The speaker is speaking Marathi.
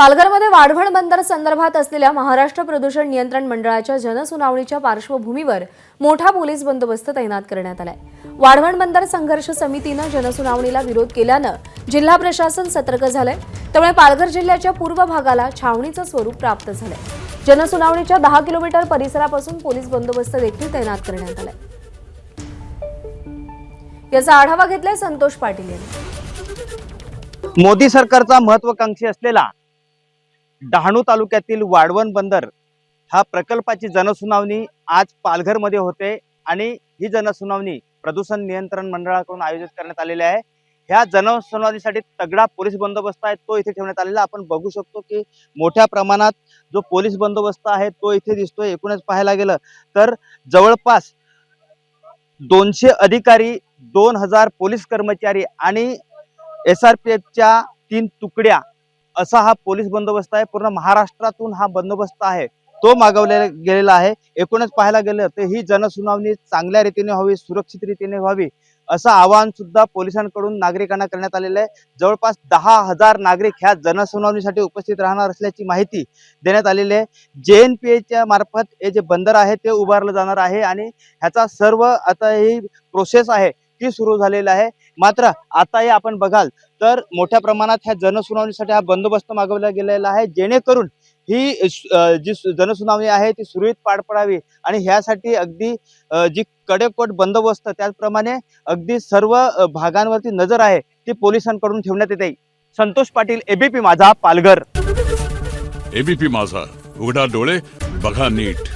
पालघरमध्ये वाढवण बंदर संदर्भात असलेल्या महाराष्ट्र प्रदूषण नियंत्रण मंडळाच्या जनसुनावणीच्या पार्श्वभूमीवर मोठा पोलीस बंदोबस्त तैनात करण्यात आलाय. वाढवण बंदर संघर्ष समितीनं जनसुनावणीला विरोध केल्यानं जिल्हा प्रशासन सतर्क झालंय. त्यामुळे पालघर जिल्ह्याच्या पूर्व भागाला छावणीचं स्वरूप प्राप्त झालंय. जनसुनावणीच्या दहा किलोमीटर परिसरापासून पोलीस बंदोबस्त देखील तैनात करण्यात आलाय. याचा आढावा घेतलाय संतोष पाटील यांनी. मोदी सरकारचा महत्वाकांक्षी असलेला डहाणू तालुक्यातील वाढवण बंदर हा प्रकल्पाची जनसुनावणी आज पालघरमध्ये होते आणि ही जनसुनावणी प्रदूषण नियंत्रण मंडळाकडून आयोजित करण्यात आलेली आहे. ह्या जनसुनावणीसाठी तगडा पोलीस बंदोबस्त आहे तो इथे ठेवण्यात आलेला आपण बघू शकतो की मोठ्या प्रमाणात जो पोलीस बंदोबस्त आहे तो इथे दिसतोय. एकूणच पाहायला गेलं तर जवळपास दोनशे अधिकारी दोन हजार पोलीस कर्मचारी आणि एस आर पी एफच्या तीन तुकड्या असा हा पोलीस बंदोबस्त आहे. पूर्ण महाराष्ट्रातून हा बंदोबस्त आहे. तो मागवलेला गेलेला आहे. एकूणच पाहायला गेलं तर ही जनसुनावणी चांगल्या रीतीने व्हावी सुरक्षित रीतीने व्हावी असं आवाहन सुद्धा पोलिसांकडून नागरिकांना करण्यात आलेलं आहे. जवळपास दहा हजार नागरिक ह्या जनसुनावणीसाठी उपस्थित राहणार असल्याची माहिती देण्यात आलेली आहे. जे एन पी एच्या मार्फत हे जे बंदर आहे ते उभारलं जाणार आहे आणि ह्याचा सर्व आता ही प्रोसेस आहे. ती सुरू झालेलं आहे. मात्र आताही आपण बघाल तर मोठ्या प्रमाणात ह्या जनसुनावणीसाठी हा बंदोबस्त मागवला गेलेला आहे. जेणेकरून ही जी जनसुनावणी आहे ती सुरळीत पार पडावी आणि ह्यासाठी अगदी जी कडेकोट बंदोबस्त त्याचप्रमाणे अगदी सर्व भागांवरती नजर आहे ती पोलिसांकडून ठेवण्यात येते. संतोष पाटील एबीपी माझा पालघर. एबीपी माझा. उघडा डोळे बघा नीट.